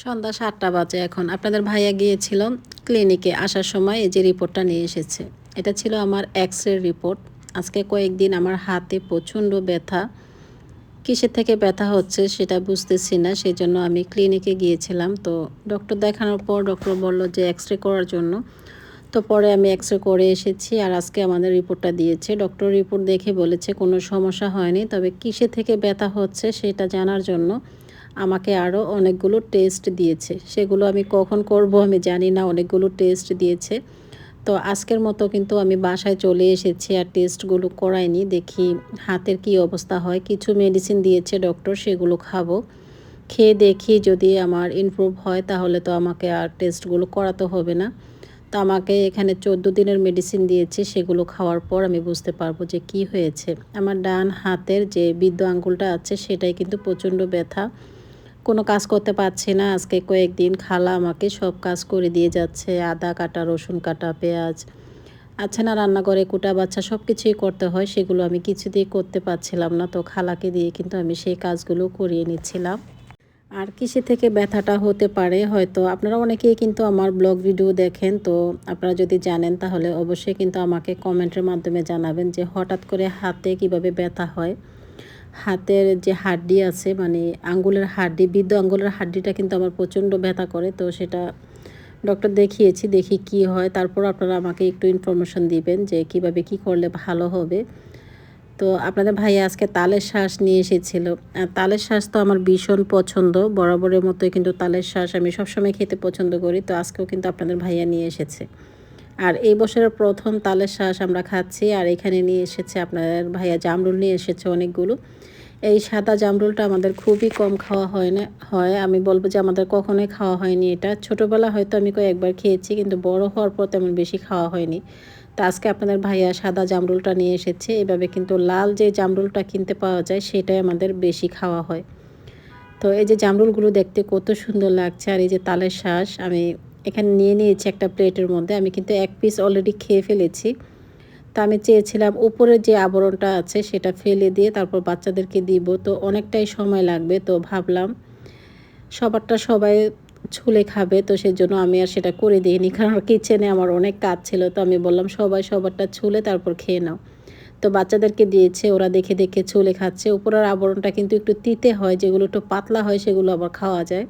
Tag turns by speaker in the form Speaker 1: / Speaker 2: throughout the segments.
Speaker 1: সন্ধ্যা সাতটা বাজে এখন। আপনাদের ভাইয়া গিয়েছিল ক্লিনিকে আসার সময় এই যে রিপোর্টটা নিয়ে এসেছে। এটা ছিল আমার এক্স রে রিপোর্ট আজকে কয়েকদিন আমার হাতে প্রচণ্ড ব্যথা। কিসের থেকে ব্যথা হচ্ছে সেটা বুঝতেছি না সেই জন্য আমি ক্লিনিকে গিয়েছিলাম। তো ডক্টর দেখানোর পর ডক্টর বলল যে এক্স রে করার জন্য। তো পরে আমি এক্স রে করে এসেছি আর আজকে আমাদের রিপোর্টটা দিয়েছে। ডক্টর রিপোর্ট দেখে বলেছে কোনো সমস্যা হয়নি, তবে কিসে থেকে ব্যথা হচ্ছে সেটা জানার জন্য আমাকে আরও অনেকগুলো টেস্ট দিয়েছে। সেগুলো আমি কখন করব আমি জানি না, অনেকগুলো টেস্ট দিয়েছে। তো আজকের মতো কিন্তু আমি বাসায় চলে এসেছি আর টেস্টগুলো করাইনি। দেখি হাতের কি অবস্থা হয়। কিছু মেডিসিন দিয়েছে ডক্টর সেগুলো খাব। খেয়ে দেখি যদি আমার ইমপ্রুভ হয় তাহলে তো আমাকে আর টেস্টগুলো করাতে হবে না। তো আমাকে এখানে চোদ্দ দিনের মেডিসিন দিয়েছে, সেগুলো খাওয়ার পর আমি বুঝতে পারব যে কি হয়েছে। আমার ডান হাতের যে বৃদ্ধ আঙ্গুলটা আছে, সেটাই কিন্তু প্রচণ্ড ব্যথা। কোনো কাজ করতে পারছি না, আজকে কয়েকদিন খালা আমাকে সব কাজ করে দিয়ে যাচ্ছে, আদা কাটা, রসুন কাটা, পেঁয়াজ। আচ্ছা না, রান্নাঘরে কুটা বাচ্চা সব কিছুই করতে হয়, সেগুলো আমি কিছুতেই করতে পারছিলাম না। তো খালাকে দিয়ে কিন্তু আমি সেই কাজগুলো করিয়ে নিচ্ছিলাম। আর কিসে থেকে ব্যথাটা হতে পারে, হয়তো। আপনারা অনেকেই কিন্তু আমার ব্লগ ভিডিও দেখেন, তো আপনারা যদি জানেন তাহলে অবশ্যই কিন্তু আমাকে কমেন্টের মাধ্যমে জানাবেন যে হঠাৎ করে হাতে কীভাবে ব্যথা হয়। হাতের যে হাড্ডি আছে মানে আঙ্গুলের হাড্ডি, বৃদ্ধ আঙ্গুলের হাড্ডিটা কিন্তু আমার প্রচণ্ড ব্যথা করে। তো সেটা ডক্টর দেখিয়েছি, দেখি কি হয়। তারপর আপনারা আমাকে একটু ইনফরমেশন দিবেন যে কীভাবে কি করলে ভালো হবে। তো আপনাদের ভাই আজকে তালের শ্বাস নিয়ে এসেছিল। তালের শ্বাস তো আমার ভীষণ পছন্দ। বরাবরের মতোই কিন্তু তালের শ্বাস আমি সবসময় খেতে পছন্দ করি। তো আজকেও কিন্তু আপনাদের ভাইয়া নিয়ে এসেছে। আর এই বছরের প্রথম তালের শ্বাস আমরা খাচ্ছি, আর এখানে নিয়ে এসেছে আপনার ভাইয়া জামরুল, নিয়ে এসেছে অনেকগুলো। এই সাদা জামরুলটা আমাদের খুবই কম খাওয়া হয় না, হয়। আমি বলব যে আমাদের কখনোই খাওয়া হয়নি এটা। ছোটোবেলা হয়তো আমি কয়েকবার খেয়েছি, কিন্তু বড় হওয়ার পর তেমন বেশি খাওয়া হয়নি। তো আজকে আপনাদের ভাইয়া সাদা জামরুলটা নিয়ে এসেছে। এভাবে কিন্তু লাল যে জামরুলটা কিনতে পাওয়া যায়, সেটাই আমাদের বেশি খাওয়া হয়। তো এই যে জামরুলগুলো দেখতে কত সুন্দর লাগছে, আর এই যে তালের শ্বাস আমি এখানে নিয়ে নিয়েছি একটা প্লেটের মধ্যে। আমি কিন্তু এক পিস অলরেডি খেয়ে ফেলেছি। তা আমি চেয়েছিলাম উপরের যে আবরণটা আছে সেটা ফেলে দিয়ে তারপর বাচ্চাদেরকে দিব। তো অনেকটাই সময় লাগবে, তো ভাবলাম সবারটা সবাই ছুলে খাবে, তো সেই জন্য আমি আর সেটা করে দিইনি। কারণ কিচেনে আমার অনেক কাজ ছিল, তো আমি বললাম সবাই সবারটা ছুলে তারপর খেয়ে নাও। তো বাচ্চাদেরকে দিয়েছে, ওরা দেখে দেখে ছুলে খাচ্ছে। উপরের আবরণটা কিন্তু একটু তিতে হয়, যেগুলো একটু পাতলা হয় সেগুলো আবার খাওয়া যায়।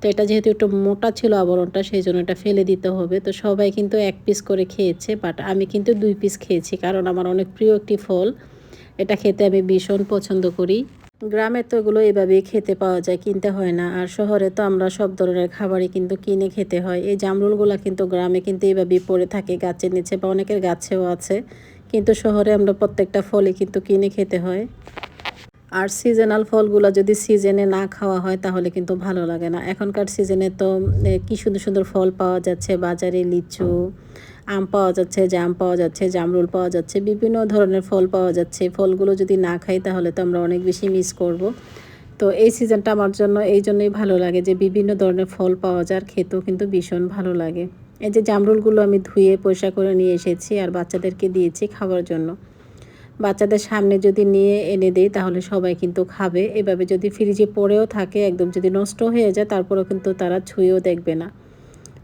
Speaker 1: তো এটা যেহেতু একটু মোটা ছিল আবরণটা, সেই জন্য এটা ফেলে দিতে হবে। তো সবাই কিন্তু এক পিস করে খেয়েছে বাট আমি কিন্তু দুই পিস খেয়েছি, কারণ আমার অনেক প্রিয় একটি ফল। এটা খেতে আমি ভীষণ পছন্দ করি। গ্রামে তো এগুলো এভাবেই খেতে পাওয়া যায়, কিনতে হয় না। আর শহরে তো আমরা সব ধরনের খাবারই কিন্তু কিনে খেতে হয়। এই জামরুলগুলো কিন্তু গ্রামে কিন্তু এভাবেই পড়ে থাকে, গাছের নিচে বা অনেকের গাছেও আছে। কিন্তু শহরে আমরা প্রত্যেকটা ফলে কিন্তু কিনে খেতে হয়। আর সিজনাল ফলগুলো যদি সিজনে না খাওয়া হয়, তাহলে কিন্তু ভালো লাগে না। এখনকার সিজনে তো কি সুন্দর সুন্দর ফল পাওয়া যাচ্ছে। বাজারে লিচু, আম পাওয়া যাচ্ছে, জাম পাওয়া যাচ্ছে, জামরুল পাওয়া যাচ্ছে, বিভিন্ন ধরনের ফল পাওয়া যাচ্ছে। ফলগুলো যদি না খাই, তাহলে তো আমরা অনেক বেশি মিস করব। তো এই সিজনটা আমার জন্য, এই জন্যই ভালো লাগে যে বিভিন্ন ধরনের ফল পাওয়া যায় খেতেও কিন্তু ভীষণ ভালো লাগে। এই যে জামরুলগুলো আমি ধুয়ে, পয়সা করে নিয়ে এসেছি, আর বাচ্চাদেরকে দিয়েছি খাওয়ার জন্য। বাচ্চাদের সামনে যদি নিয়ে এনে দেই, তাহলে সবাই কিন্তু খাবে। এভাবে যদি ফ্রিজে পড়েও থাকে, একদম যদি নষ্ট হয়ে যায়, তারপরেও কিন্তু তারা ছুঁয়েও দেখবে না।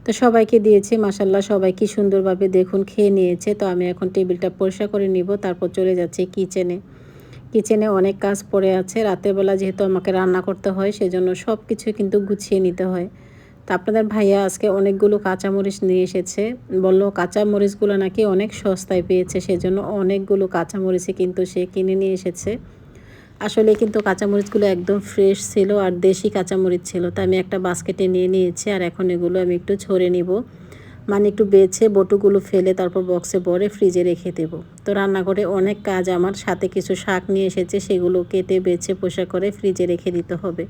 Speaker 1: তো সবাইকে দিয়েছি মাসাল্লাহ সবাই কি সুন্দরভাবে দেখুন, খেয়ে নিয়েছে। তো আমি এখন টেবিলটা পরিষ্কার করে নিব, তারপর চলে যাচ্ছি কিচেনে কিচেনে অনেক কাজ পড়ে আছে। রাতের বেলা যেহেতু আমাকে রান্না করতে হয়, সেজন্য সব কিছু কিন্তু গুছিয়ে নিতে হয়। তো আপনাদের ভাইয়া আজকে অনেকগুলো কাঁচামরিচ নিয়ে এসেছে। বলল কাঁচামরিচগুলো নাকি অনেক সস্তায় পেয়েছে, সেজন্য অনেকগুলো কাঁচামরিচে কিন্তু সে কিনে নিয়ে এসেছে। আসলে কিন্তু কাঁচামরিচগুলো একদম ফ্রেশ ছিল আর দেশি কাঁচামরিচ ছিল তো আমি একটা বাস্কেটে নিয়ে নিয়েছি আর এখন এগুলো আমি একটু ছড়ে নিব। মানে একটু বেছে বটুগুলো ফেলে তারপর বক্সে ভরে ফ্রিজে রেখে দেবো। তো রান্নাঘরে অনেক কাজ আমার, সাথে কিছু শাক নিয়ে এসেছে, সেগুলো কেটে, বেছে পোষা করে ফ্রিজে রেখে দিতে হবে।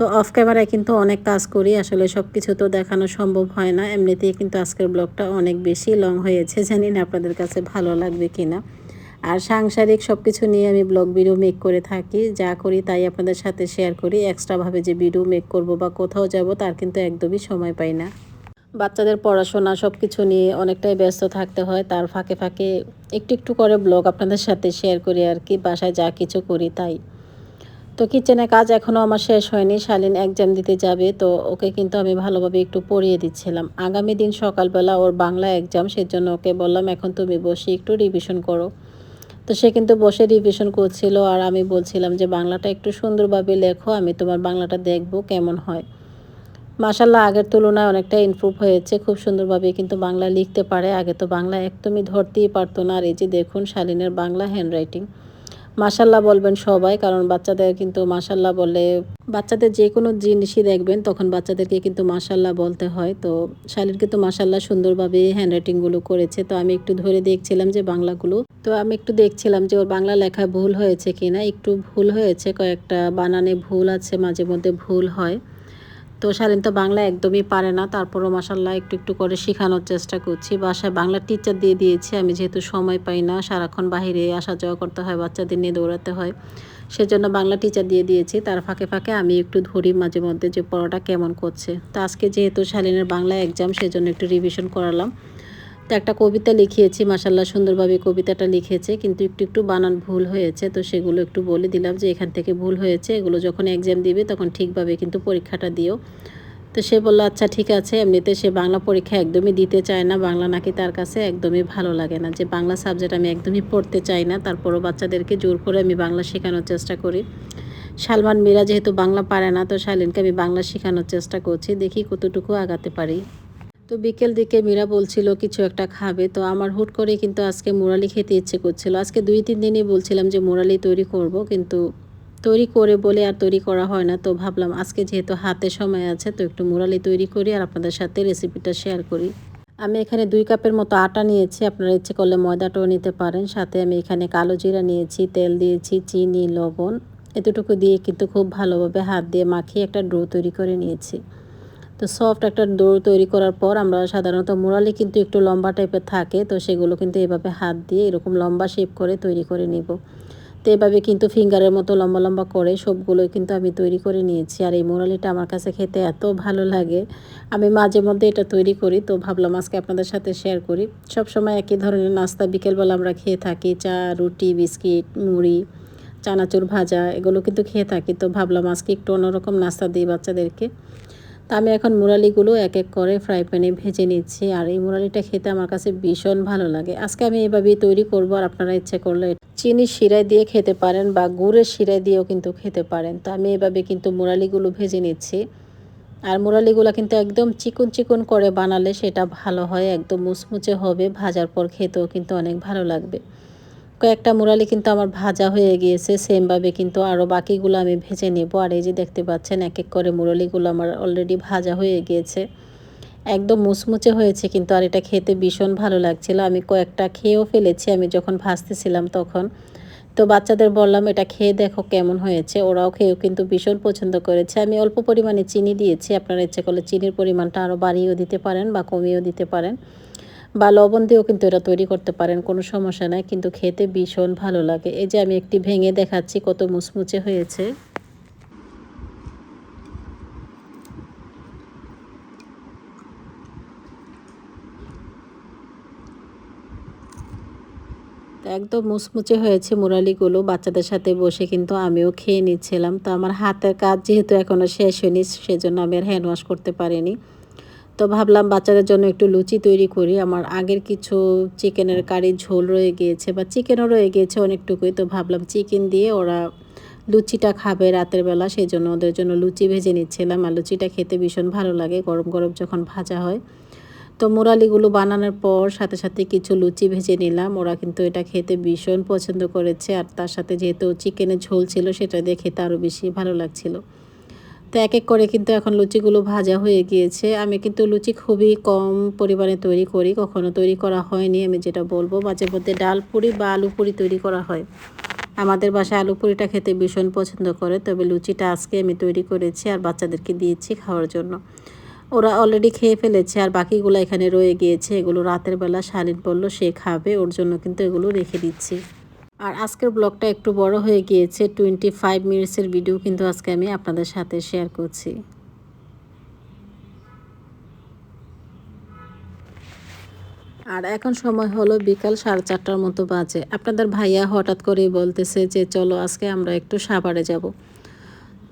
Speaker 1: তো অফ ক্যামেরায় কিন্তু অনেক কাজ করি। আসলে সব কিছু তো দেখানো সম্ভব হয় না। এমনিতেই কিন্তু আজকের ব্লগটা অনেক বেশি লং হয়েছে। জানি না আপনাদের কাছে ভালো লাগবে কি না আর সাংসারিক সব কিছু নিয়ে আমি ব্লগ ভিডিও মেক করে থাকি। যা করি তাই আপনাদের সাথে শেয়ার করি। এক্সট্রাভাবে যে ভিডিও মেক করব বা কোথাও যাব, তার কিন্তু একদমই সময় পাই না। বাচ্চাদের পড়াশোনা সব কিছু নিয়ে অনেকটাই ব্যস্ত থাকতে হয়। তার ফাঁকে ফাঁকে একটু একটু করে ব্লগ আপনাদের সাথে শেয়ার করি আর কি। বাসায় যা কিছু করি তাই। তো কিচেনে কাজ এখনও আমার শেষ হয়নি। শালিন এক্সাম দিতে যাবে, তো ওকে কিন্তু আমি ভালোভাবে একটু পড়িয়ে দিচ্ছিলাম। আগামী দিন সকালবেলা ওর বাংলা এক্সাম সেজন্য ওকে বললাম, এখন তুমি বসে একটু রিভিশন করো। তো সে কিন্তু বসে রিভিশন করছিল আর আমি বলছিলাম যে, বাংলাটা একটু সুন্দরভাবে লেখো, আমি তোমার বাংলাটা দেখব কেমন হয়। মাসাল্লাহ আগের তুলনায় অনেকটা ইমপ্রুভ হয়েছে। খুব সুন্দরভাবে কিন্তু বাংলা লিখতে পারে। আগে তো বাংলা একদমই ধরতেই পারতো না। আর এই যে দেখুন, শালিনের বাংলা হ্যান্ডরাইটিং মাসাল্লাহ বলবেন সবাই, কারণ বাচ্চাদের কিন্তু মাসাল্লাহ বলে বাচ্চাদের যে কোনো জিনিসই দেখবেন, তখন বাচ্চাদেরকে কিন্তু মাসাল্লাহ বলতে হয়। তো শালির কিন্তু মাসাল্লাহ সুন্দরভাবে হ্যান্ড রাইটিংগুলো করেছে। তো আমি একটু ধরে দেখছিলাম যে বাংলাগুলো। তো আমি একটু দেখছিলাম যে ওর বাংলা লেখা ভুল হয়েছে কিনা। একটু ভুল হয়েছে, কয়েকটা বানানে ভুল আছে, মাঝে মধ্যে ভুল হয়। তো শালীন তো বাংলা একদমই পারে না। তারপরও মাসাল্লাহ একটু একটু করে শেখানোর চেষ্টা করছি। বাসায় বাংলা টিচার দিয়ে দিয়েছি। আমি যেহেতু সময় পাই না, সারাক্ষণ বাহিরে আসা যাওয়া করতে হয়, বাচ্চাদের নিয়ে দৌড়াতে হয়। সেজন্য বাংলা টিচার দিয়ে দিয়েছি। তার ফাঁকে ফাঁকে আমি একটু ধরি মাঝে মধ্যে যে পড়াটা কেমন করছে। তো আজকে যেহেতু শালীনের বাংলা এক্সাম সেজন্য একটু রিভিশন করালাম। তো একটা কবিতা লিখিয়েছি মাসাল্লাহ সুন্দরভাবে কবিতাটা লিখেছে, কিন্তু একটু একটু বানান ভুল হয়েছে, তো সেগুলো একটু বলে দিলাম যে এখান থেকে ভুল হয়েছে, এগুলো যখন এক্সাম দিবে তখন ঠিকভাবে কিন্তু পরীক্ষাটা দিও। তো সে বলল আচ্ছা ঠিক আছে। এমনিতে সে বাংলা পরীক্ষা একদমই দিতে চায় না, বাংলা নাকি তার কাছে একদমই ভালো লাগে না। যে বাংলা সাবজেক্ট আমি একদমই পড়তে চাই না, তারপরও বাচ্চাদেরকে জোর করে আমি বাংলা শেখানোর চেষ্টা করি। সালমান মীরা যেহেতু বাংলা পারে না, তো শালীনকে আমি বাংলা শেখানোর চেষ্টা করছি, দেখি কতটুকু আগাতে পারি। তো বিকেল দিকে মীরা বলছিল, কিছু একটা খাবে। তো আমার হুট করে কিন্তু আজকে মুরালি খেতে ইচ্ছে করছিল। আজকে দুই, তিন দিনই বলছিলাম যে মুরালি তৈরি করব, কিন্তু তৈরি করে বলে আর তৈরি করা হয় না। তো ভাবলাম আজকে যেহেতু হাতে সময় আছে, তো একটু মুরালি তৈরি করি আর আপনাদের সাথে রেসিপিটা শেয়ার করি। আমি এখানে দুই কাপের মতো আটা নিয়েছি, আপনারা ইচ্ছে করলে ময়দাটাও নিতে পারেন। সাথে আমি এখানে কালো জিরা নিয়েছি, তেল দিয়েছি, চিনি, লবণ। এতটুকু দিয়ে কিন্তু খুব ভালোভাবে হাত দিয়ে মাখিয়ে একটা ডো তৈরি করে নিয়েছি। তো সফট একটা ডো তৈরি করার পর আমরা সাধারণত মুরালি কিন্তু একটু লম্বা টাইপের থাকে, তো সেগুলো কিন্তু এভাবে হাত দিয়ে এরকম লম্বা শেপ করে তৈরি করে নিব। তো এভাবে কিন্তু ফিঙ্গারের মতো লম্বা লম্বা করে সবগুলোই কিন্তু আমি তৈরি করে নিয়েছি, আর এই মোরালিটা আমার কাছে খেতে এত ভালো লাগে। আমি মাঝে মধ্যে এটা তৈরি করি, তো ভাবলাম আজকে আপনাদের সাথে শেয়ার করি। সব সময় একই ধরনের নাস্তা বিকেলবেলা আমরা খেয়ে থাকি, চা, রুটি, বিস্কিট, মুড়ি, চানাচুর ভাজা, এগুলো কিন্তু খেয়ে থাকি, তো ভাবলাম আজকে একটু অন্যরকম নাস্তা দিই বাচ্চাদেরকে। তা আমি এখন মুরালিগুলো এক এক করে ফ্রাই প্যানে ভেজে নিচ্ছি। আর এই মুরালিটা খেতে আমার কাছে ভীষণ ভালো লাগে। আজকে আমি এভাবেই তৈরি করব আর আপনারা ইচ্ছে করলে চিনি শিরায় দিয়ে খেতে পারেন বা গুড়ের শিরায় দিয়েও কিন্তু খেতে পারেন। তো আমি এভাবে কিন্তু মুরালিগুলো ভেজে নিচ্ছি। আর মুরালিগুলো কিন্তু একদম চিকন চিকন করে বানালে সেটা ভালো হয়, একদম মুচমুচে হবে, ভাজার পর খেতেও কিন্তু অনেক ভালো লাগবে। কয়েকটা মুরালি কিন্তু আমার ভাজা হয়ে গিয়েছে, সেমভাবে কিন্তু আরও বাকিগুলো আমি ভেজে নেব। আর এই যে দেখতে পাচ্ছেন এক এক করে মুরলিগুলো আমার অলরেডি ভাজা হয়ে গিয়েছে। একদম মুচমুচে হয়েছে কিন্তু, আর এটা খেতে ভীষণ ভালো লাগছিল। আমি কয়েকটা খেয়েও ফেলেছি, আমি যখন ভাজতেছিলাম তখন। তো বাচ্চাদের বললাম, এটা খেয়ে দেখো কেমন হয়েছে। ওরাও খেয়েও কিন্তু ভীষণ পছন্দ করেছে। আমি অল্প পরিমাণে চিনি দিয়েছি, আপনারা ইচ্ছে করলে চিনির পরিমাণটা আরও বাড়িয়েও দিতে পারেন বা কমিয়েও দিতে পারেন। বা লবণ দিয়েও কিন্তু এটা তৈরি করতে পারেন, কোনো সমস্যা নাই। কিন্তু খেতে ভীষণ ভালো লাগে। এই যে আমি একটি ভেঙে দেখাচ্ছি, কত মুচমুচে হয়েছে। একদম মুচমুচে হয়েছে মুরালিগুলো। বাচ্চাদের সাথে বসে কিন্তু আমিও খেয়ে নিচ্ছিলাম। তো আমার হাতের কাজ যেহেতু এখনও শেষ হয়নি, সেজন্য আমি আর হ্যান্ড ওয়াশ করতে পারিনি। তো ভাবলাম বাচ্চাদের জন্য একটু লুচি তৈরি করি। আমার আগের কিছু চিকেনের কারির ঝোল রয়ে গিয়েছে বা চিকেনও রয়ে গিয়েছে অনেকটুকুই। তো ভাবলাম চিকেন দিয়ে ওরা লুচিটা খাবে রাতের বেলা সেই জন্য ওদের জন্য লুচি ভেজে নিচ্ছিলাম। আর লুচিটা খেতে ভীষণ ভালো লাগে, গরম গরম যখন ভাজা হয়। তো মুরালিগুলো বানানোর পর সাথে সাথে কিছু লুচি ভেজে নিলাম। ওরা কিন্তু এটা খেতে ভীষণ পছন্দ করেছে। আর তার সাথে যেহেতু চিকেনের ঝোল ছিল, সেটা দিয়ে খেতে আরও বেশি ভালো লাগছিল। তো এক এক করে কিন্তু এখন লুচিগুলো ভাজা হয়ে গিয়েছে। আমি কিন্তু লুচি খুবই কম পরিমাণে তৈরি করি, কখনো তৈরি করা হয়নি, আমি যেটা বলব। মাঝে মধ্যে ডাল পুরি বা আলু পুরি তৈরি করা হয়। আমাদের বাসায় আলু পুরিটা খেতে ভীষণ পছন্দ করে, তবে লুচিটা আজকে আমি তৈরি করেছি আর বাচ্চাদেরকে দিয়েছি খাওয়ার জন্য। ওরা অলরেডি খেয়ে ফেলেছে আর বাকিগুলো এখানে রয়ে গিয়েছে, এগুলো রাতের বেলা শালীন পড়ল সে খাবে, ওর জন্য কিন্তু এগুলো রেখে দিচ্ছি। আর আজকের ব্লগটা একটু বড় হয়ে গিয়েছে টোয়েন্টি ফাইভ মিনিটসের ভিডিও কিন্তু আজকে আমি আপনাদের সাথে শেয়ার করছি। আর এখন সময় হলো বিকাল সাড়ে চারটার মতো বাজে। আপনাদের ভাইয়া হঠাৎ করেই বলতেছে যে, চলো আজকে আমরা একটু সাভারে যাব।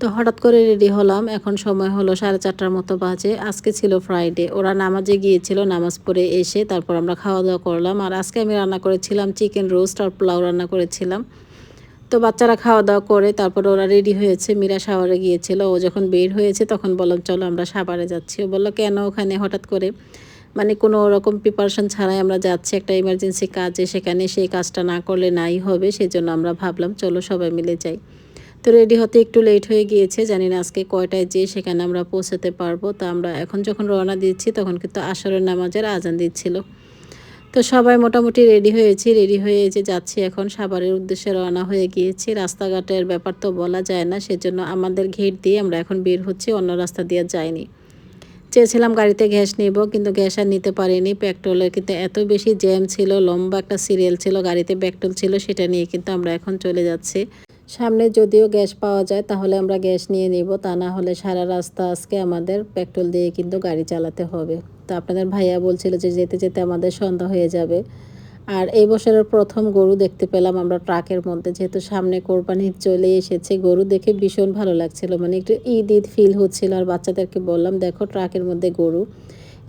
Speaker 1: তো হঠাৎ করে রেডি হলাম। এখন সময় হলো সাড়ে চারটার মতো বাজে। আজকে ছিল ফ্রাইডে ওরা নামাজে গিয়েছিল, নামাজ পড়ে এসে তারপর আমরা খাওয়া দাওয়া করলাম। আর আজকে আমি রান্না করেছিলাম চিকেন রোস্ট আর পোলাও রান্না করেছিলাম। তো বাচ্চারা খাওয়া দাওয়া করে, তারপর ওরা রেডি হয়েছে। মীরা সাওয়ারে গিয়েছিল। ও যখন বের হয়েছে, তখন বললাম চলো আমরা সাবারে যাচ্ছি। ও বলল, কেন ওখানে? হঠাৎ করে। মানে কোনো রকম প্রিপারেশন ছাড়াই আমরা যাচ্ছি। একটা ইমার্জেন্সি কাজে, সেখানে সেই কাজটা না করলে নাই হবে, সেজন্য আমরা ভাবলাম, চলো সবাই মিলে যাই। তো রেডি হতে একটু লেট হয়ে গিয়েছে, জানি না আজকে কয়টায় যেয়ে সেখানে আমরা পৌঁছাতে পারব। তো আমরা এখন যখন রওনা দিচ্ছি, তখন কিন্তু আসরের নামাজের আজান দিচ্ছিল। তো সবাই মোটামুটি রেডি হয়েছি, রেডি হয়ে যে যাচ্ছি এখন, সাভারের উদ্দেশ্যে রওনা হয়ে গিয়েছি। রাস্তাঘাটের ব্যাপার তো বলা যায় না, সেজন্য আমাদের ঘেট দিয়ে আমরা এখন বের হচ্ছি, অন্য রাস্তা দিয়ে যাইনি। চেয়েছিলাম গাড়িতে গ্যাস নিব, কিন্তু গ্যাস আর নিতে পারিনি। পেট্রোলের কিন্তু এত বেশি জ্যাম ছিল, লম্বা একটা সিরিয়াল ছিল, গাড়িতে পেট্রোল ছিল, সেটা নিয়ে কিন্তু আমরা এখন চলে যাচ্ছি। সামনে যদিও গ্যাস পাওয়া যায়, তাহলে আমরা গ্যাস নিয়ে নিব। তা না হলে সারা রাস্তা আজকে আমাদের পেট্রোল দিয়ে কিন্তু গাড়ি চালাতে হবে। তো আপনাদের ভাইয়া বলছিল যে যেতে যেতে আমাদের সন্ধ্যা হয়ে যাবে। আর এই বছরের প্রথম গরু দেখতে পেলাম আমরা ট্রাকের মধ্যে। যেহেতু সামনে কোরবানির চলে এসেছে, গরু দেখে ভীষণ ভালো লাগছিল। মানে একটু ঈদ ঈদ ফিল হচ্ছিল। আর বাচ্চাদেরকে বললাম, দেখো ট্রাকের মধ্যে গরু।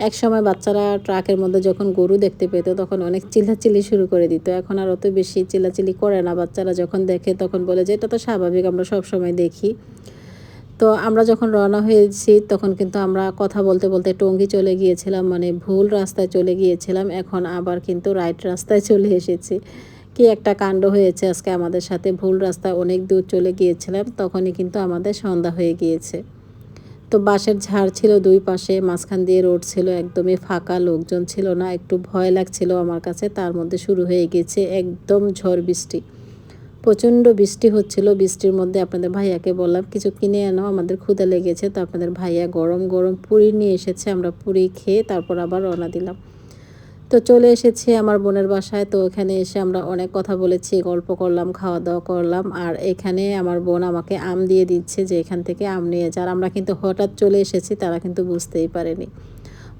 Speaker 1: এক সময় বাচ্চারা ট্রাকের মধ্যে যখন গরু দেখতে পেত, তখন অনেক চিল্লাচিল্লি শুরু করে দিত। এখন আর অত বেশি চিল্লাচিল্লি করে না। বাচ্চারা যখন দেখে, তখন বলে যে, এটা তো স্বাভাবিক, আমরা সব সময় দেখি। তো আমরা যখন রওনা হয়েছি, তখন কিন্তু আমরা কথা বলতে বলতে টঙ্গি চলে গিয়েছিলাম মানে ভুল রাস্তায় চলে গিয়েছিলাম। এখন আবার কিন্তু রাইট রাস্তায় চলে এসেছি। কি একটা কাণ্ড হয়েছে আজকে আমাদের সাথে। ভুল রাস্তায় অনেক দূর চলে গিয়েছিলাম, তখনই কিন্তু আমাদের সন্ধ্যা হয়ে গিয়েছে। তো বাঁশের ঝাড় ছিল দুই পাশে, মাঝখান দিয়ে রোড ছিল, একদমই ফাঁকা, লোকজন ছিল না, একটু ভয় লাগছিল আমার কাছে। তার মধ্যে শুরু হয়ে গেছে একদম ঝড় বৃষ্টি। প্রচণ্ড বৃষ্টি হচ্ছিল, বৃষ্টির মধ্যে আপনাদের ভাইয়াকে বললাম, কিছু কিনে আনো, আমাদের ক্ষুদা লেগেছে। তো আপনাদের ভাইয়া গরম গরম পুরি নিয়ে এসেছে, আমরা পুরি খেয়ে তারপর আবার রওনা দিলাম। তো চলে এসেছি আমার বোনের বাসায়। তো এখানে এসে আমরা অনেক কথা বলেছি, গল্প করলাম খাওয়া দাওয়া করলাম। আর এখানে আমার বোন আমাকে আম দিয়ে দিচ্ছে যে এখান থেকে আম নিয়ে যার আমরা কিন্তু হঠাৎ চলে এসেছি, তারা কিন্তু বুঝতেই পারেনি।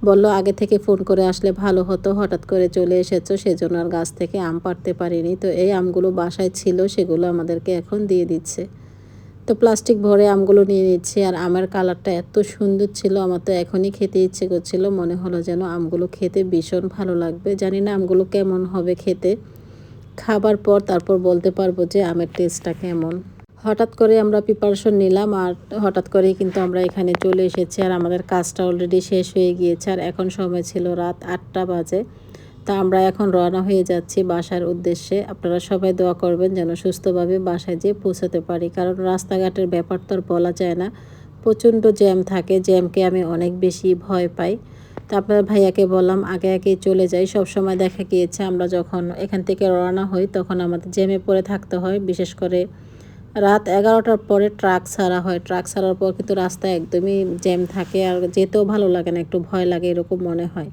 Speaker 1: বলল, আগে থেকে ফোন করে আসলে ভালো হতো, হঠাৎ করে চলে এসেছ, সেজন্য আর গাছ থেকে আম পাড়তে পারিনি। তো এই আমগুলো বাসায় ছিল, সেগুলো আমাদেরকে এখন দিয়ে দিচ্ছে। তো প্লাস্টিক ভরে আমগুলো নিয়ে নিচ্ছি আর আমের কালারটা এত সুন্দর ছিল, আমার তো এখনই খেতে ইচ্ছে করছিল। মনে হলো যেন আমগুলো খেতে ভীষণ ভালো লাগবে। জানি না আমগুলো কেমন হবে খেতে। খাবার পর তারপর বলতে পারব যে আমের টেস্টটা কেমন। হঠাৎ করে আমরা প্রিপারেশন নিলাম আর হঠাৎ করেই কিন্তু আমরা এখানে চলে এসেছি আর আমাদের কাজটা অলরেডি শেষ হয়ে গিয়েছে আর এখন সময় ছিল রাত আটটা বাজে। তা আমরা এখন রওনা হয়ে যাচ্ছি বাসার উদ্দেশ্যে। আপনারা সবাই দোয়া করবেন যেন সুস্থভাবে বাসায় যেয়ে পৌঁছাতে পারি। কারণ রাস্তাঘাটের ব্যাপার তো আর বলা যায় না। প্রচণ্ড জ্যাম থাকে, জ্যামকে আমি অনেক বেশি ভয় পাই। তো আপনার ভাইয়াকে বললাম, আগে আগে চলে যাই। সব সময় দেখা গিয়েছে, আমরা যখন এখান থেকে রওনা হই, তখন আমাদের জ্যামে পড়ে থাকতে হয়। বিশেষ করে রাত এগারোটার পরে ট্রাক ছাড়া হয়। ট্রাক ছাড়ার পর কিন্তু রাস্তায় একদমই জ্যাম থাকে। আর যেতেও ভালো লাগে না, একটু ভয় লাগে, এরকম মনে হয়।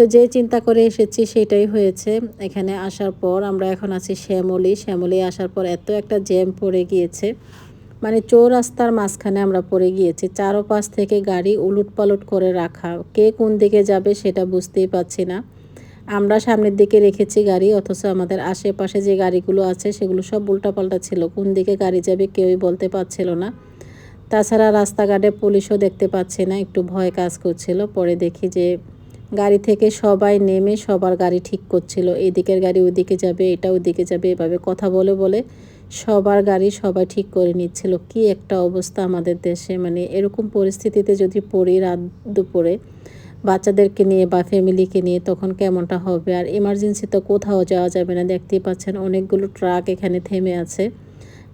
Speaker 1: তো যে চিন্তা করে এসেছি সেটাই হয়েছে। এখানে আসার পর আমরা এখন আছি শ্যামলি। শ্যামলি আসার পর এত একটা জ্যাম পড়ে গিয়েছে। মানে চৌরাস্তার মাঝখানে আমরা পড়ে গিয়েছি। চারোপাশ থেকে গাড়ি উলুট পালট করে রাখা। কে কোন দিকে যাবে সেটা বুঝতেই পাচ্ছি না। আমরা সামনের দিকে রেখেছি গাড়ি, অথচ আমাদের আশেপাশে যে গাড়িগুলো আছে সেগুলো সব উল্টাপাল্টা ছিল। কোন দিকে গাড়ি যাবে কেউই বলতে পারছিল না। তাছাড়া রাস্তাঘাটে পুলিশও দেখতে পাচ্ছি না। একটু ভয় কাজ করছিল। পরে দেখি যে গাড়ি থেকে সবাই নেমে সবার গাড়ি ঠিক করছিল। এদিকের গাড়ি ওদিকে যাবে, এটা ওদিকে যাবে, এভাবে কথা বলে বলে সবার গাড়ি সবাই ঠিক করে নিচ্ছিল। কি একটা অবস্থা আমাদের দেশে। মানে এরকম পরিস্থিতিতে যদি পড়ি রাত দুপুরে বাচ্চাদেরকে নিয়ে বা ফ্যামিলিকে নিয়ে, তখন কেমনটা হবে? আর ইমার্জেন্সি তো কোথাও যাওয়া যাবে না। দেখতেই পাচ্ছেন অনেকগুলো ট্রাক এখানে থেমে আছে।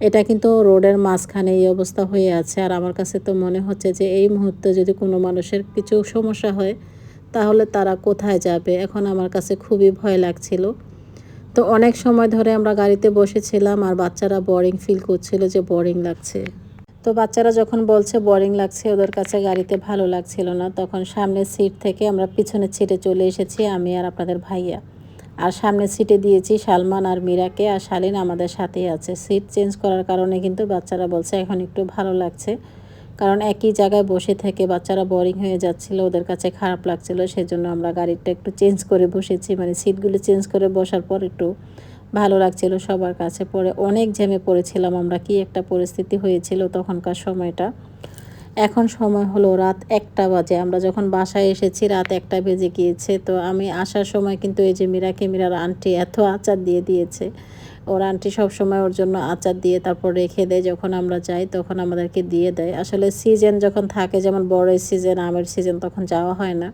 Speaker 1: এটা কিন্তু রোডের মাঝখানে এই অবস্থা হয়ে আছে। আর আমার কাছে তো মনে হচ্ছে যে এই মুহূর্তে যদি কোনো মানুষের কিছু সমস্যা হয় তাহলে তারা কোথায় যাবে? এখন আমার কাছে খুবই ভয় লাগছিল। তো অনেক সময় ধরে আমরা গাড়িতে বসেছিলাম আর বাচ্চারা বোরিং ফিল করছিল যে বোরিং লাগছে। তো বাচ্চারা যখন বলছে বোরিং লাগছে, ওদের কাছে গাড়িতে ভালো লাগছিল না। তখন সামনের সিট থেকে আমরা পিছনের সিটে চলে এসেছি, আমি আর আপনাদের ভাইয়া। আর সামনের সিটে দিয়েছি সালমান আর মীরাকে, আর শালিন আমাদের সাথেই আছে। সিট চেঞ্জ করার কারণে কিন্তু বাচ্চারা বলছে এখন একটু ভালো লাগছে। কারণ একই জায়গায় বসে থেকে বাচ্চারা বোরিং হয়ে যাচ্ছিল, ওদের কাছে খারাপ লাগছিল, সেজন্য আমরা গাড়িটা একটু চেঞ্জ করে বসেছি। মানে সিটগুলো চেঞ্জ করে বসার পর একটু ভালো লাগছিল সবার কাছে। পরে অনেক জ্যামে পড়েছিলাম আমরা, কি একটা পরিস্থিতি হয়েছিল তখনকার সময়টা। এখন সময় হলো রাত একটা বাজে। আমরা যখন বাসায় এসেছি, রাত একটা বেজে গিয়েছে। তো আমি আসার সময় কিন্তু এই যে মিরাকে, মিরার আন্টি এত আচার দিয়ে দিয়েছে। ওর আন্টি সবসময় ওর জন্য আচার দিয়ে তারপর রেখে দেয় যখন আমরা যাই, তখন আমাদেরকে দিয়ে দেয়। আসলে সিজন যখন থাকে, যেমন বড়ের সিজন আমের সিজন তখন যাওয়া হয় না।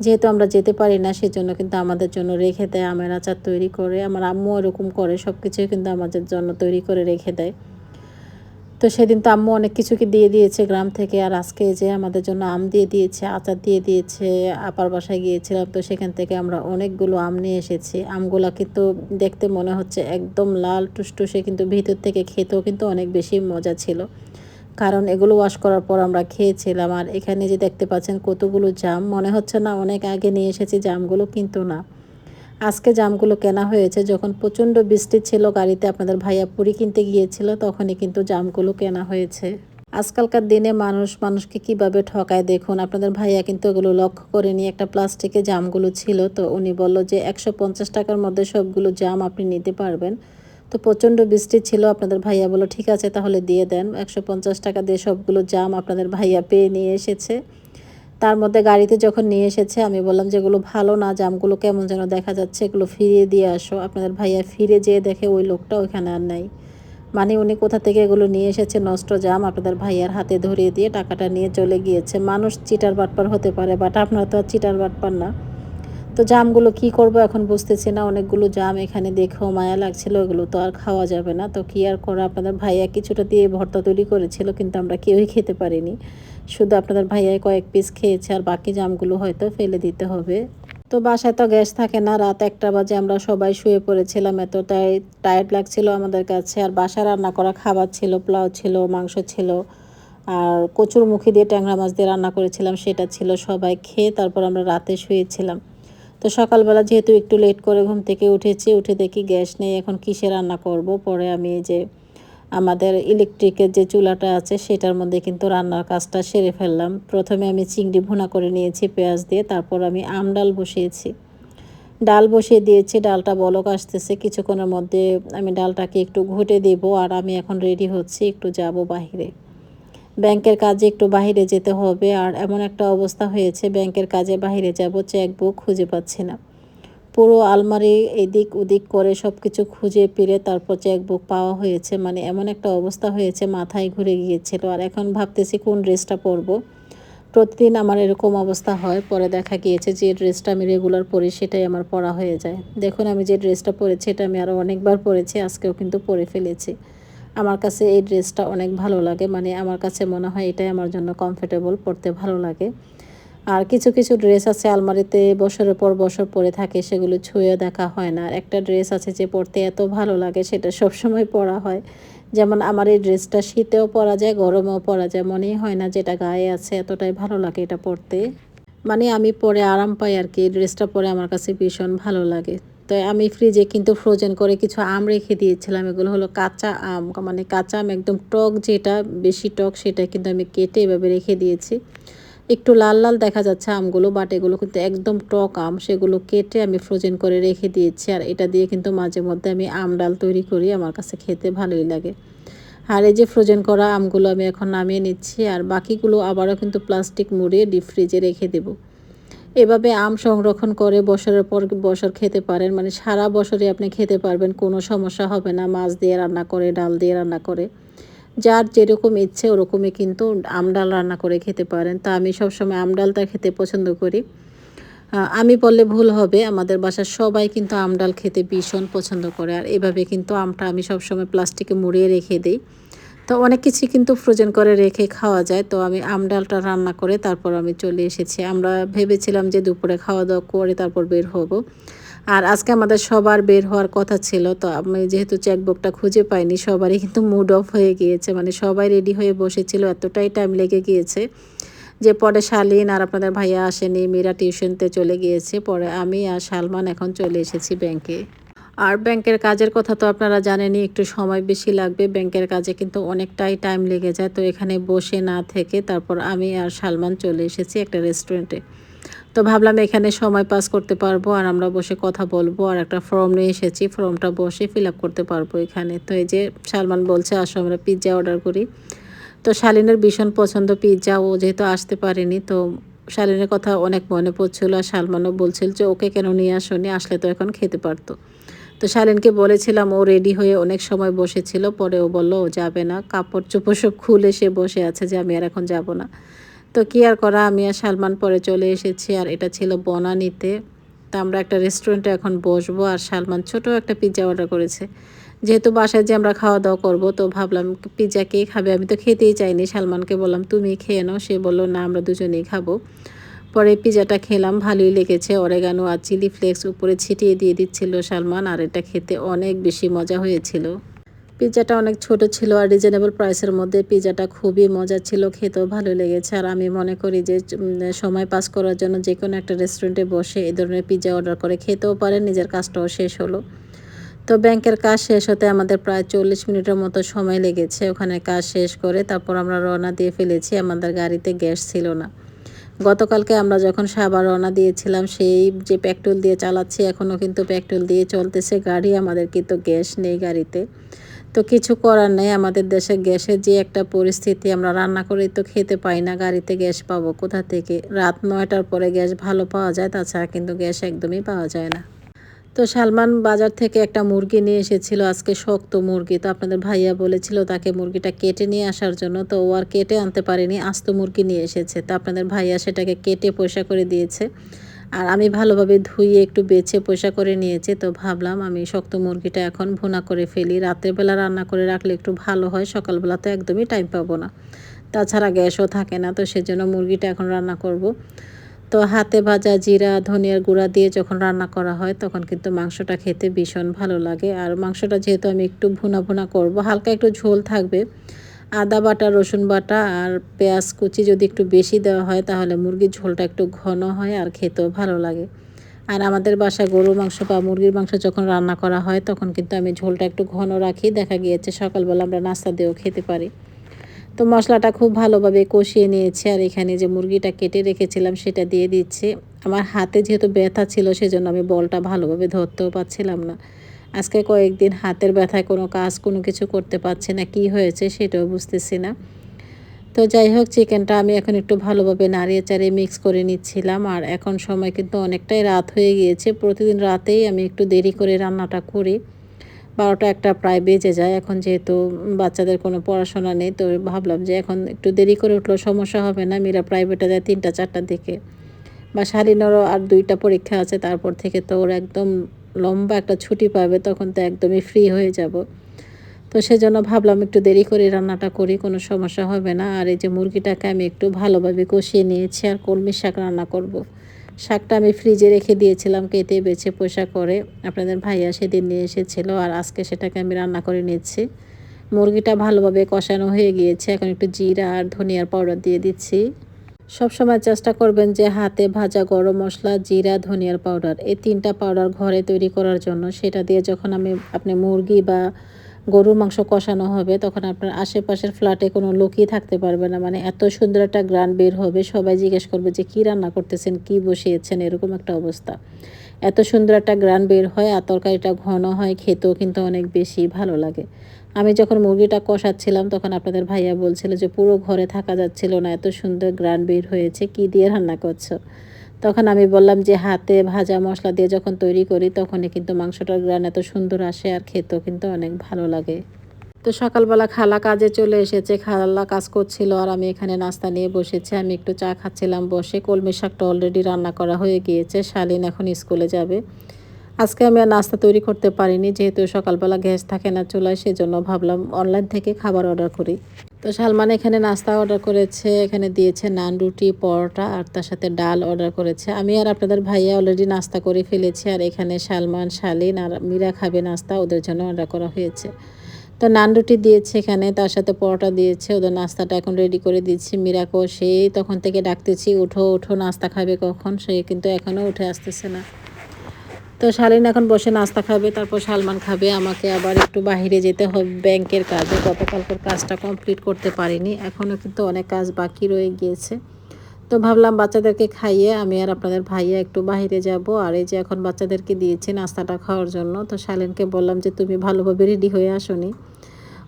Speaker 1: যেহেতু আমরা যেতে পারি না, সেজন্য কিন্তু আমাদের জন্য রেখে দেয়, আমের আচার তৈরি করে। আমার আম্মু এরকম করে সব কিছুই কিন্তু আমাদের জন্য তৈরি করে রেখে দেয়। তো সেদিন তো আম্মু অনেক কিছু কি দিয়ে দিয়েছে গ্রাম থেকে। আর আজকে যে আমাদের জন্য আম দিয়ে দিয়েছে, আচার দিয়ে দিয়েছে, আপার বাসায় গিয়েছিলাম তো সেখান থেকে আমরা অনেকগুলো আম নিয়ে এসেছি। আমগুলো কিন্তু দেখতে মনে হচ্ছে একদম লাল টুসটুসে কিন্তু ভিতর থেকে খেতেও কিন্তু অনেক বেশি মজা ছিল। কারণ এগুলো ওয়াশ করার পর আমরা খেয়েছিলাম। আর এখানে যে দেখতে পাচ্ছেন কতগুলো জাম, মনে হচ্ছে না অনেক আগে নিয়ে এসেছি জামগুলো কিন্তু না। আজকে জামগুলো কেনা হয়েছে। যখন প্রচণ্ড বৃষ্টি ছিল গাড়িতে আপনাদের ভাইয়া পুরি কিনতে গিয়েছিল, তখনই কিন্তু জামগুলো কেনা হয়েছে। আজকালকার দিনে মানুষ, মানুষকে কীভাবে ঠকায় দেখুন? আপনাদের ভাইয়া কিন্তু ওগুলো লক্ষ্য করে নিয়ে একটা প্লাস্টিকে জামগুলো ছিল। তো উনি বলল যে, একশো পঞ্চাশ টাকার মধ্যে সবগুলো জাম আপনি নিতে পারবেন। তো প্রচণ্ড বৃষ্টি ছিল, আপনাদের ভাইয়া বলল, ঠিক আছে, তাহলে দিয়ে দেন। একশো পঞ্চাশ টাকা দিয়ে সবগুলো জাম আপনাদের ভাইয়া পেয়ে নিয়ে এসেছে। তার মধ্যে গাড়িতে যখন নিয়ে এসেছে, আমি বললাম যেগুলো ভালো না, জামগুলো কেমন যেন দেখা যাচ্ছে, এগুলো ফিরিয়ে দিয়ে আসো। আপনাদের ভাইয়া ফিরে যেয়ে দেখে ওই লোকটা ওইখানে আর নাই। মানে উনি কোথা থেকে এগুলো নিয়ে এসেছে, নষ্ট জাম আপনাদের ভাইয়ার হাতে ধরিয়ে দিয়ে টাকাটা নিয়ে চলে গিয়েছে। মানুষ চিটার বাটপার হতে পারে, বাট আপনারা তো আর চিটার বাটপার না। তো জামগুলো কি করব এখন বুঝতেছি না, অনেকগুলো জাম এখানে দেখেও মায়া লাগছিল, ওগুলো তো আর খাওয়া যাবে না। তো কি আর করা, আপনাদের ভাইয়া কিছুটা দিয়ে ভর্তা তৈরি করেছিল, কিন্তু আমরা কেউই খেতে পারিনি। শুধু আপনাদের ভাইয়াই কয়েক পিস খেয়েছে, আর বাকি জামগুলো হয়তো ফেলে দিতে হবে। তো বাসায় তো গ্যাস থাকে না, রাত একটা বাজে আমরা সবাই শুয়ে পড়েছিলাম, এত টায়ার্ড লাগছিল আমাদের কাছে। আর বাসায় রান্না করা খাবার ছিল, পোলাও ছিল, মাংস ছিল, আর কচুর মুখি দিয়ে ট্যাংরা মাছ দিয়ে রান্না করেছিলাম, সেটা ছিল সবাই খেয়ে তারপর আমরা রাতে শুয়েছিলাম। তো সকালবেলা যেহেতু একটু লেট করে ঘুম থেকে উঠেছি, উঠে দেখি গ্যাস নেই, এখন কিসে রান্না করব? পরে আমি যে আমাদের ইলেকট্রিকের যে চুলাটা আছে, সেটার মধ্যে কিন্তু রান্নার কাজটা সেরে ফেললাম। প্রথমে আমি চিংড়ি ভুনা করে নিয়েছি, পেঁয়াজ দিয়ে, তারপর আমি আম ডাল বসিয়েছি। ডাল বসিয়ে দিয়েছি, ডালটা বলক আসতেছে, কিছুক্ষণের মধ্যে আমি ডালটাকে একটু ঘুটে দেব, আর আমি এখন রেডি হচ্ছি, একটু যাব বাহিরে। ব্যাংকের কাজে একটু বাহিরে যেতে হবে। আর এমন একটা অবস্থা হয়েছে, ব্যাংকের কাজে বাহিরে যাব, চেকবুক খুঁজে পাচ্ছি না। পুরো আলমারি এদিক ওদিক করে সব কিছু খুঁজে পেরে তারপর চেকবুক পাওয়া হয়েছে। মানে এমন একটা অবস্থা হয়েছে, মাথায় ঘুরে গিয়েছিল। আর এখন ভাবতেছি কোন ড্রেসটা পরবো। প্রতিদিন আমার এরকম অবস্থা হয়, পরে দেখা গিয়েছে যে ড্রেসটা আমি রেগুলার পরি, সেটাই আমার পরা হয়ে যায়। দেখুন আমি যে ড্রেসটা পরেছি, এটা আমি আরও অনেকবার পরেছি, আজকেও কিন্তু পরে ফেলেছি। আমার কাছে এই ড্রেসটা অনেক ভালো লাগে। মানে আমার কাছে মনে হয় এটাই আমার জন্য কমফোর্টেবল পরতে ভালো লাগে। আর কিছু কিছু ড্রেস আছে আলমারিতে বছরের পর বছর পরে থাকে, সেগুলো ছুঁয়ে দেখা হয় না। একটা ড্রেস আছে যে পরতে এত ভালো লাগে, সেটা সবসময় পরা হয়। যেমন আমার এই ড্রেসটা শীতেও পরা যায়, গরমেও পরা যায়। মনেই হয় না যেটা গায়ে আছে, এতটাই ভালো লাগে এটা পরতে। মানে আমি পরে আরাম পাই আর কি, এই ড্রেসটা পরে আমার কাছে ভীষণ ভালো লাগে। তো আমি ফ্রিজে কিন্তু ফ্রোজেন করে কিছু আম রেখে দিয়েছিলাম। এগুলো হলো কাঁচা আম মানে কাঁচা আম, একদম টক যেটা, বেশি টক সেটা কিন্তু আমি কেটে এভাবে রেখে দিয়েছি। একটু লাল লাল দেখা যাচ্ছে আমগুলো বাট এগুলো কিন্তু একদম টক আম, সেগুলো কেটে আমি ফ্রোজেন করে রেখে দিয়েছি। আর এটা দিয়ে কিন্তু মাঝে মধ্যে আমি আম ডাল তৈরি করি, আমার কাছে খেতে ভালোই লাগে। আর এই যে ফ্রোজেন করা আমগুলো আমি এখন নামিয়ে নিচ্ছি, আর বাকিগুলো আবারও কিন্তু প্লাস্টিক মুড়িয়ে ডিপ ফ্রিজে রেখে দেবো। এভাবে আম সংরক্ষণ করে বছরের পর বছর খেতে পারেন। মানে সারা বছরে আপনি খেতে পারবেন, কোনো সমস্যা হবে না। মাছ দিয়ে রান্না করে, ডাল দিয়ে রান্না করে। যার যেরকম ইচ্ছে ওরকমই কিন্তু আম ডাল রান্না করে খেতে পারেন। তা আমি সবসময় আম ডালটা খেতে পছন্দ করি। আমি বললে ভুল হবে। আমাদের বাসার সবাই কিন্তু আম ডাল খেতে ভীষণ পছন্দ করে। আর এভাবে কিন্তু আমটা আমি সবসময় প্লাস্টিকে মুড়িয়ে রেখে দিই। তো অনেক কিছুই কিন্তু ফ্রোজেন করে রেখে খাওয়া যায়। তো আমি আম ডালটা রান্না করে তারপর আমি চলে এসেছি। আমরা ভেবেছিলাম যে দুপুরে খাওয়া দাওয়া করে তারপর বের হব। আর আজকে আমাদের সবার বের হওয়ার কথা ছিল। তো আমি যেহেতু চেকবুকটা খুঁজে পাইনি, সবারই কিন্তু মুড অফ হয়ে গিয়েছে। মানে সবাই রেডি হয়ে বসেছিল, এতটাই টাইম লেগে গিয়েছে যে পরে শালীন আর আপনাদের ভাইয়া আসেনি। মেয়েরা টিউশনতে চলে গিয়েছে। পরে আমি আর সালমান এখন চলে এসেছি ব্যাংকে আর ব্যাংকের কাজের কথা তো আপনারা জানেনই, একটু সময় বেশি লাগবে। ব্যাংকের কাজে কিন্তু অনেকটাই টাইম লেগে যায়। তো এখানে বসে না থেকে তারপর আমি আর সালমান চলে এসেছি একটা রেস্টুরেন্টে। তো ভাবলাম এখানে সময় পাস করতে পারব আর আমরা বসে কথা বলব আর একটা ফর্ম নিয়ে এসেছি। ফর্মটা বসে ফিল আপ করতে পারব এখানে। তো এই যে সালমান বলছে, আসো আমরা পিৎজা অর্ডার করি। তো শালিনের ভীষণ পছন্দ পিৎজা ও যেহেতু আসতে পারেনি, তো শালিনের কথা অনেক মনে পড়ছিল আর সালমানও বলছিল যে, ওকে কেন নিয়ে আসনি? আসলে তো এখন খেতে পারতো। তো শালিনকে বলেছিলাম, ও রেডি হয়ে অনেক সময় বসেছিল, পরে ও বলল, ও যাবে না, কাপড় চোপড় সব খুলে সে বসে আছে যে আমি আর এখন যাব না। তো কি আর করা, আমি আর সালমান পরে চলে এসেছি, আর এটা ছিল বনানিতে। তা আমরা একটা রেস্টুরেন্টে এখন বসবো, আর সালমান ছোট একটা পিৎজা অর্ডার করেছে। যেহেতু বাসায় যে আমরা খাওয়া দাওয়া করব, তো ভাবলাম পিৎজা কে খাবে? আমি তো খেতেই চাইনি, সালমানকে বললাম, তুমি খেয়ে নাও। সে বলল, না, আমরা দুজনেই খাব। পরে পিজাটা খেলাম, ভালোই লেগেছে। অরেগানো আর চিলি ফ্লেক্স উপরে ছিটিয়ে দিয়ে দিচ্ছিল সালমান, আর এটা খেতে অনেক বেশি মজা হয়েছিল। পিজাটা অনেক ছোট ছিল আর রিজনেবল প্রাইসের মধ্যে পিজাটা খুবই মজা ছিল, খেতেও ভালো লেগেছে। আর আমি মনে করি যে সময় পাস করার জন্য যে কোনো একটা রেস্টুরেন্টে বসে এই ধরনের পিজা অর্ডার করে খেতেও পারেন নিজের কাজটাও শেষ হলো। তো ব্যাংকের কাজ শেষ হতে আমাদের প্রায় চল্লিশ মিনিটের মতো সময় লেগেছে। ওখানে কাজ শেষ করে তারপর আমরা রওনা দিয়ে ফেলেছি, আমাদের গাড়িতে গ্যাস ছিল না। গতকালকে আমরা যখন সাবার রওনা দিয়েছিলাম, সেই যে পেট্রোল দিয়ে চালাচ্ছি এখনও কিন্তু পেট্রোল দিয়ে চলতেছে গাড়ি। আমাদের কিন্তু গ্যাস নেই গাড়িতে। তো কিছু করার নেই। আমাদের দেশে গ্যাসের যে একটা পরিস্থিতি, আমরা রান্না করেই তো খেতে পাই না। গাড়িতে গ্যাস পাবো কোথা থেকে? রাত নয়টার পরে গ্যাস ভালো পাওয়া যায়, তাছাড়া কিন্তু গ্যাস একদমই পাওয়া যায় না। তো সালমান বাজার থেকে একটা মুরগি নিয়ে এসেছিল, আজকে শক্ত মুরগি। তো আপনাদের ভাইয়া বলেছিল তাকে মুরগিটা কেটে নিয়ে আসার জন্য, তো ও আর কেটে আনতে পারেনি, আস্ত মুরগি নিয়ে এসেছে। তো আপনাদের ভাইয়া সেটাকে কেটে পয়সা করে দিয়েছে। আর আমি ভালোভাবে ধুইয়ে একটু বেছে পয়সা করে নিয়েছি, তো ভাবলাম আমি শক্ত মুরগিটা এখন ভুনা করে ফেলি। রাতের বেলা রান্না করে রাখলে একটু ভালো হয়, সকালবেলা তো একদমই টাইম পাবো না। তাছাড়া গ্যাসও থাকে না, তো সেজন্য মুরগিটা এখন রান্না করব। তো হাতে ভাজা জিরা, ধনিয়ার গুঁড়া দিয়ে যখন রান্না করা হয়, তখন কিন্তু মাংসটা খেতে ভীষণ ভালো লাগে। আর মাংসটা যেহেতু আমি একটু ভুনা ভুনা করব, হালকা একটু ঝোল থাকবে। আদা বাটা, রসুন বাটা আর পেঁয়াজ কুচি যদি একটু বেশি দেওয়া হয়, তাহলে মুরগির ঝোলটা একটু ঘন হয় আর খেতেও ভালো লাগে। আর আমাদের বাসায় গরু মাংস বা মুরগির মাংস যখন রান্না করা হয়, তখন কিন্তু আমি ঝোলটা একটু ঘন রাখি। দেখা গিয়েছে সকালবেলা আমরা নাস্তা দিয়েও খেতে পারি। তো মশলাটা খুব ভালোভাবে কষিয়ে নিয়েছি, আর এখানে যে মুরগিটা কেটে রেখেছিলাম সেটা দিয়ে দিচ্ছি। আমার হাতে যেহেতু ব্যথা ছিল সেজন্য আমি বলটা ভালোভাবে ধরতেও পারছিলাম না। আজকে কয়েকদিন হাতের ব্যথায় কোনো কাজ, কোনো কিছু করতে পারছি না, কি হয়েছে সেটাও বুঝতেছি না। তো যাই হোক, চিকেনটা আমি এখন একটু ভালোভাবে নাড়িয়ে চাড়িয়ে মিক্স করে নিচ্ছিলাম, আর এখন সময় কিন্তু অনেকটাই রাত হয়ে গিয়েছে। প্রতিদিন রাতেই আমি একটু দেরি করে রান্নাটা করি। বারোটা একটা প্রায় বেজে যায়। এখন যেহেতু বাচ্চাদের কোনো পড়াশোনা নেই, তো ভাবলাম যে এখন একটু দেরি করে উঠলেও সমস্যা হবে না। মীরা প্রাইভেটে যায় তিনটা, চারটার দিকে। বা শালীনেরও আর দুইটা পরীক্ষা আছে, তারপর থেকে তো ওর একদম লম্বা একটা ছুটি পাবে, তখন তো একদমই ফ্রি হয়ে যাব। তো সেজন্য ভাবলাম একটু দেরি করে রান্নাটা করি, কোনো সমস্যা হবে না। আর এই যে মুরগিটাকে আমি একটু ভালোভাবে কষিয়ে নিয়েছি, আর কলমি শাক রান্না করব। শাকটা আমি ফ্রিজে রেখে দিয়েছিলাম, কেটে বেছে পোষা করে। আপনাদের ভাইয়া সেদিন নিয়ে এসেছিল আর আজকে সেটাকে আমি রান্না করে নিচ্ছি। মুরগিটা ভালোভাবে কষানো হয়ে গিয়েছে, এখন একটু জিরা আর ধনিয়ার পাউডার দিয়ে দিচ্ছি। সবসময় চেষ্টা করবেন যে হাতে ভাজা গরম মশলা, জিরা, ধনিয়ার পাউডার, এই তিনটা পাউডার ঘরে তৈরি করার জন্য। সেটা দিয়ে যখন আমি, আপনি মুরগি বা গরুর মাংস কষানো হবে, তখন আপনার আশেপাশের ফ্ল্যাটে কোনো লোকই থাকতে পারবে না। মানে এত সুন্দর একটা গ্রান বের হবে, সবাই জিজ্ঞেস করবে যে, কী রান্না করতেছেন? কি বসিয়েছেন? এরকম একটা অবস্থা। এত সুন্দর একটা গ্রান বের হয় আর তরকারিটা ঘন হয়, খেতেও কিন্তু অনেক বেশি ভালো লাগে। আমি যখন মুরগিটা কষাচ্ছিলাম, তখন আপনাদের ভাইয়া বলছিল যে, পুরো ঘরে থাকা যাচ্ছিল না, এত সুন্দর গ্রান বের হয়েছে, কি দিয়ে রান্না করছ? তখন আমি বললাম যে হাতে ভাজা মশলা দিয়ে যখন তৈরি করি, তখনই কিন্তু মাংসটার গ্রান এত সুন্দর আসে আর খেতেও কিন্তু অনেক ভালো লাগে। তো সকালবেলা খালা কাজে চলে এসেছে, খালা কাজ করছিল আর আমি এখানে নাস্তা নিয়ে বসেছি। আমি একটু চা খাচ্ছিলাম, বসে কলমি শাকটা অলরেডি রান্না করা হয়ে গিয়েছে। শালিন এখন স্কুলে যাবে। আজকে আমি আর নাস্তা তৈরি করতে পারিনি, যেহেতু সকালবেলা গ্যাস থাকে না চুলায়, সেজন্য ভাবলাম অনলাইন থেকে খাবার অর্ডার করি। তো সালমান এখানে নাস্তা অর্ডার করেছে, এখানে দিয়েছে নান, রুটি, পরোটা, আর তার সাথে ডাল অর্ডার করেছে। আমি আর আপনাদের ভাইয়া অলরেডি নাস্তা করে ফেলেছি, আর এখানে সালমান, শালিন আর মীরা খাবে নাস্তা, ওদের জন্য অর্ডার করা হয়েছে। তো নান, রুটি দিয়েছে এখানে, তার সাথে পরোটা দিয়েছে, ওদের নাস্তাটা এখন রেডি করে দিচ্ছি। মিরাকো সেই তখন থেকে ডাকতেছি, উঠো উঠো, নাস্তা খাবে কখন? সে কিন্তু এখনও উঠে আসতেছে না। তো শালিন এখন বসে নাস্তা খাবে, তারপর সালমান খাবে। আমাকে আবার একটু বাহিরে যেতে হবে ব্যাংকের কাজে। গতকালকের কাজটা কমপ্লিট করতে পারিনি। এখনও কিন্তু অনেক কাজ বাকি রয়ে গিয়েছে। তো ভাবলাম বাচ্চাদেরকে খাইয়ে আমি আর আপনাদের ভাইয়া একটু বাইরে যাব। আর এই যে এখন বাচ্চাদেরকে দিয়েছি নাস্তাটা খাওয়ার জন্য, তো শালিনকে বললাম যে, তুমি ভালোভাবে রেডি হয়ে আসনি।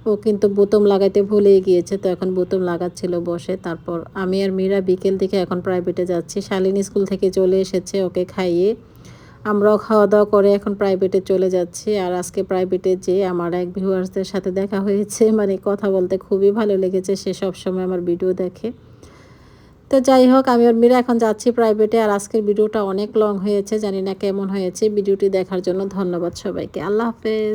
Speaker 1: ও কিন্তু বোতম লাগাইতে ভুলেই গিয়েছে। তো এখন বোতম লাগাচ্ছিল বসে। তারপর আমি আর মীরা বিকেল থেকে এখন প্রাইভেটে যাচ্ছি। শালিনী স্কুল থেকে চলে এসেছে ওকে খাইয়ে। আমরাও খাওয়া দাওয়া করে এখন প্রাইভেটে চলে যাচ্ছি। আর আজকে প্রাইভেটে যে আমার এক ভিউয়ার্সদের সাথে দেখা হয়েছে মানে কথা বলতে খুবই ভালো লেগেছে, সে সব সময় আমার ভিডিও দেখে। তো যাই হোক, আমি ওর মীরা এখন যাচ্ছি প্রাইভেটে আর আজকের ভিডিওটা অনেক লং হয়েছে, জানি না কেমন হয়েছে। ভিডিওটি দেখার জন্য ধন্যবাদ সবাইকে। আল্লাহ হাফেজ।